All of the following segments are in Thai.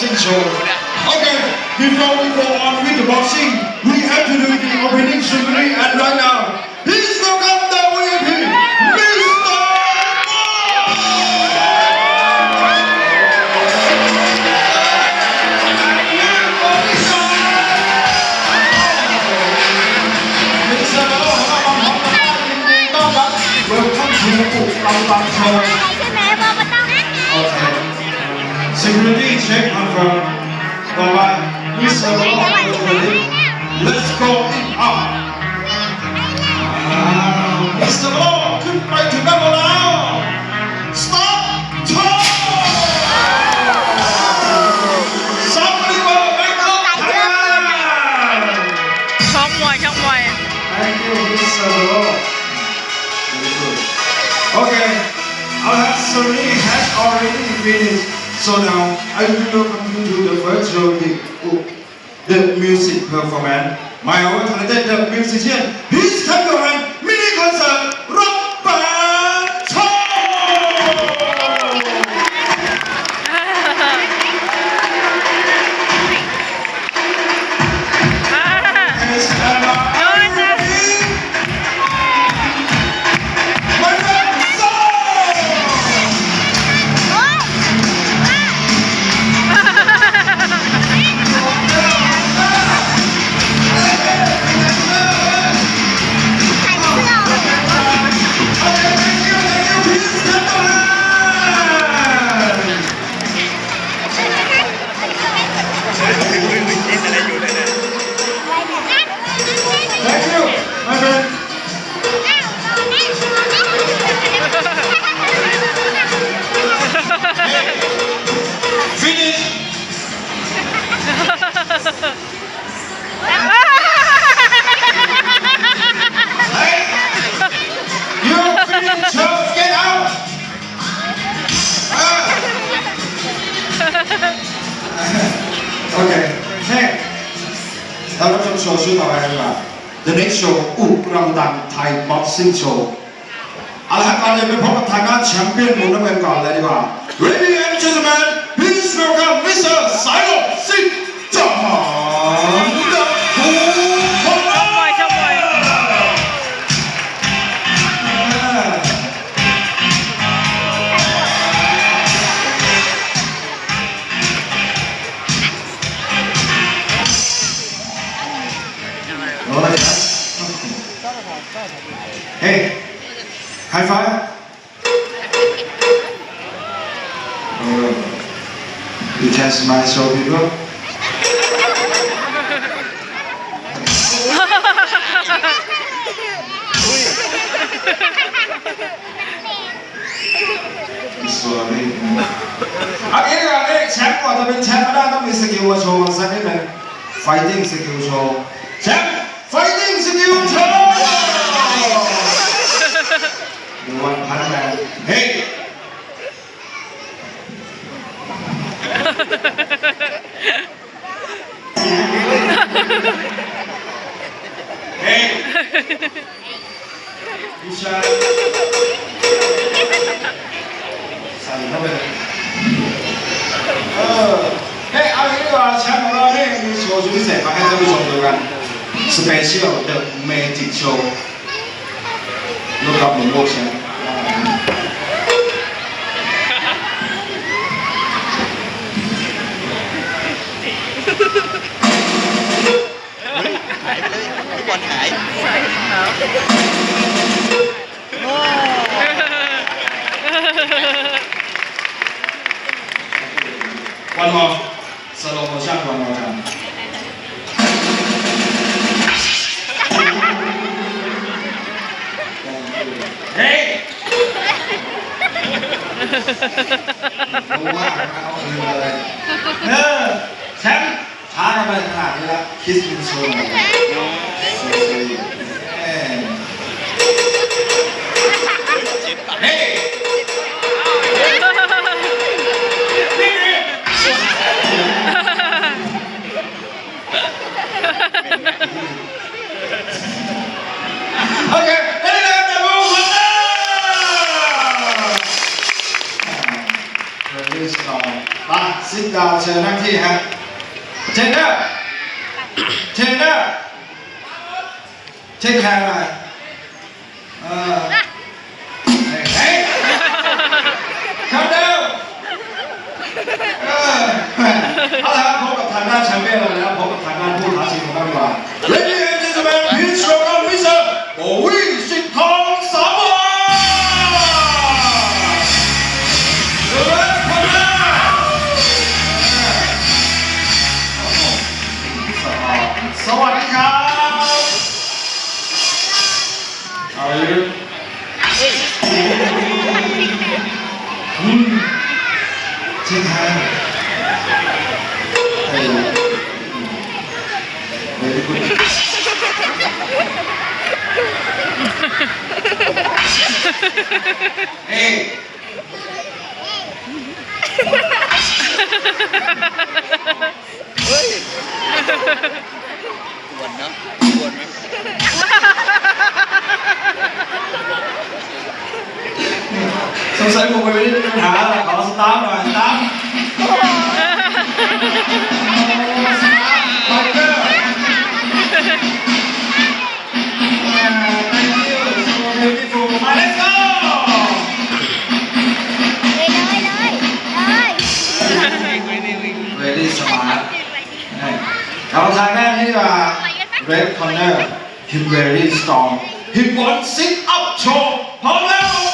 boxing show. Okay, before we go on with the boxing, we have to do the opening ceremony and right now, please welcome the VIP, Mr. Mo! Mr. Mo ของเราพร้อมกันยินดีต้อนรับ Welcome to อุรังบังโชว์ ใช่ไหมบอมาต้อง Okay. Security check confirm. Bye Mr. Ready? Let's go in up. Ah, Mr. Law, ขึ้นไปถึงด้านบนแล้ว Stop talk. Somebody go Bangkok, Thailand. ช่องมวยช่องมวย Thank you, Mr. Law. Very good. Okay, our ceremony has already finished. So now I will welcome you to the first virtual the, the music performance. My own talented musician, please clap your hand, 星球。阿拉伯人被迫大家抢遍我们的港来的吧？Ready You can smile show people สวยเอางี้ดีกว่าเนี่ยแชมป์ก่อนจะเป็นแชมป์ไม่ได้ต้องมีสกิลมาโชว์สักนิดหนึง fighting skill โชว์แชมป์ fighting skill โชว์ดวลพัน Isha. Sẵn nó về. Ờ. Hey, anh nghĩ là sáng hôm nay mình số chúng sẽ phải hai mươi chồng được Special được mê show. Lúc gặp một mô sáng. เฮ้ยรู้ว่าเอาคืนมาเลยเออแชมป์ช้ากันไปขนาดนี้แล้วคิสมินโชว์หน่ มา sit down เชิญนั่งที่ฮะเทนเนอร์เทนเนอร์เช็คแคร์หน่อยเออเฮ้ยเฮ้ย come down เออเอาละครับพบกับทางด้านแชมเปี้ยนเราแล้วพบกับทางด้านผู้ท้าชิงของเราดีกว่า Ladies and gentlemen please welcome เฮ้ยกวนเนาะกวนไหมสงสัยผมไปไม่ได้ปัญหาขอสตาร์ทหน่อยสตาร์ท red corner. He very strong he wants sit up show พ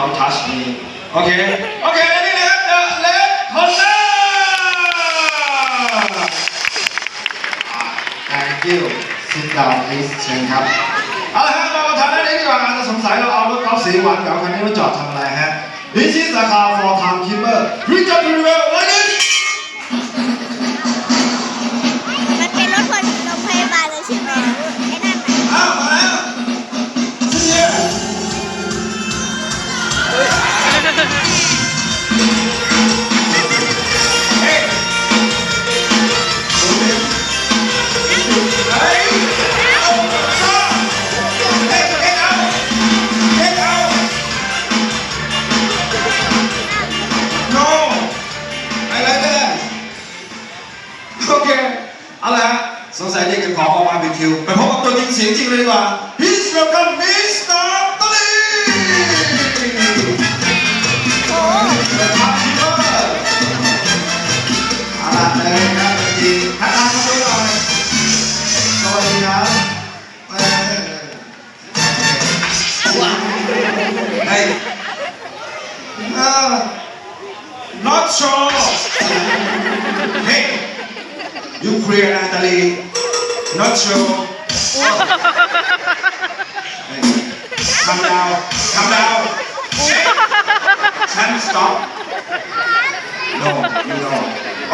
don't touch me โอเค โอเคแล้วนี่นะครับ the left corner thank you sit down please เชิญครับ เอาละฮะเรามาทำด้านนี้ดีกว่าอาจจะสงสัยเราเอารถกอล์ฟสีหวานเก่าคันนี้มาจอดทำอะไรฮะ This is the car for timekeeper Reach up to not sure. Hey you clear Natalie not sure come down come down can stop. No you know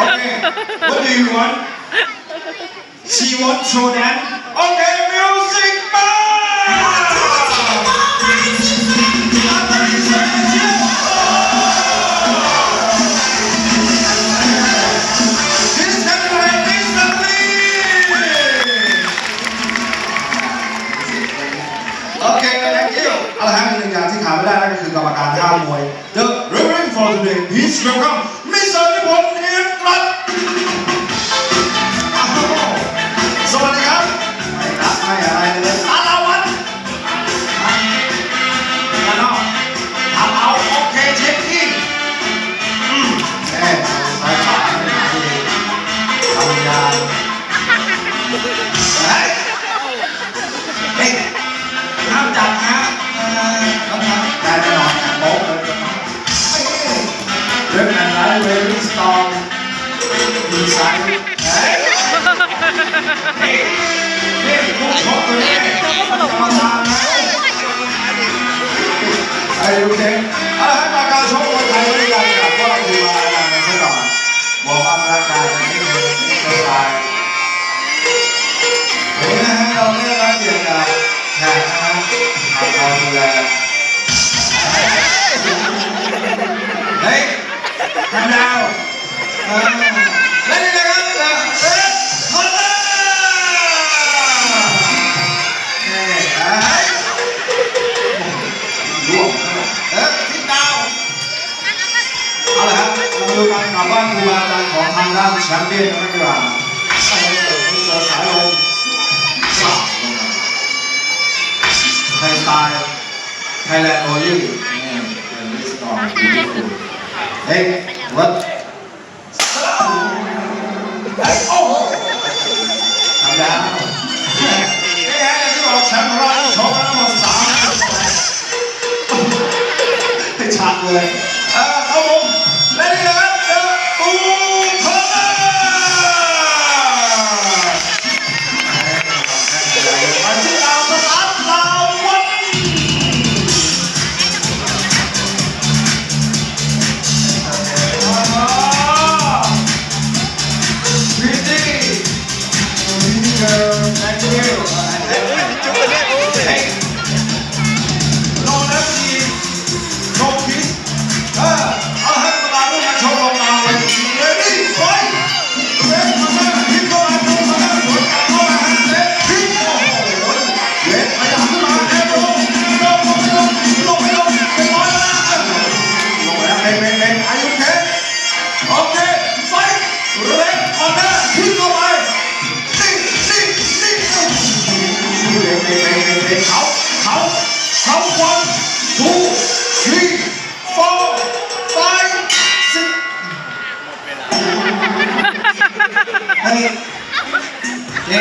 okay. What do you want? She want show that okay โอเค thank you เอาละฮะมีหนึ่งอย่างที่ขาดไม่ได้นั่นก็คือกรรมการห้ามมวย The Reverend for today please welcome ดีไซน์เฮ้ยนี่นี่ลูกชกตัวนี้กรรมการนะไอ้ลูกเด็กเอาละให้มาการชกมวยไทยด้วยกันกับพวกเราดูมาอาจารกันสักหน่อยบอกว่าร่างกายมันไม่มีสบายเดี๋ยวนะฮะเราได้รับเกียรติจากแขกนะฮะทางเรดูแลเฮ้ยทำดาว ดูการกลับบ้านครูบาอาจารย์ของทางด้านแชมเปี้ยนกันดีกว่าใส่เสือสายลมสาบลงมาไทยสไตล์ไทยแลนด์โอยี่นี่เป็นลิสก่อนเฮ้ยวัดเฮ้ยโอ้โหทำแล้วนี่ไงที่บอกแชมป์ของเราชกกันทั้งหมดสามให้ฉากเลย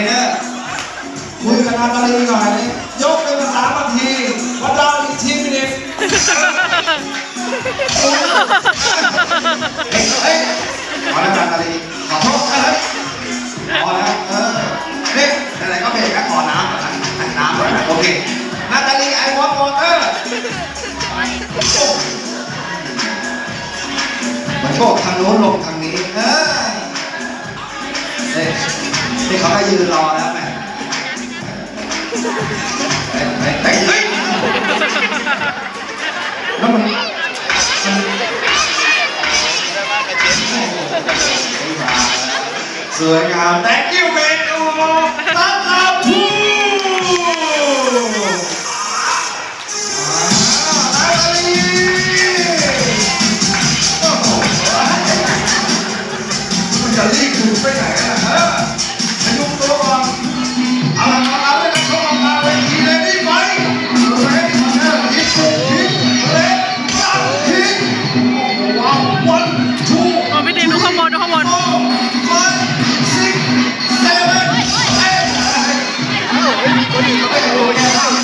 นเนอร์คุยกับนาตาลีหน่อยนี่ยกเป็นภาษาบางทีวัดดาวอีกทีมินิเฮ้ยเฮ้ยขอแล้วนาตาลีขอโทษนะครับพอแล้วเออนี่ไหนๆก็เบรกแล้วขอน้ำก่อนนะน้ำก่อนนะโอเคนาตาลีไอวอนวอเตอร์มันโชคทางโน้นลงทางนี้เออ นี่เขาก็ยืนรอแล้วแม่เฮ้ยแล้วมันสวยงาม thank you man โอ้โหตั้งอาภูจะรีบดูไปไหนกันล่ะเอ 我女朋友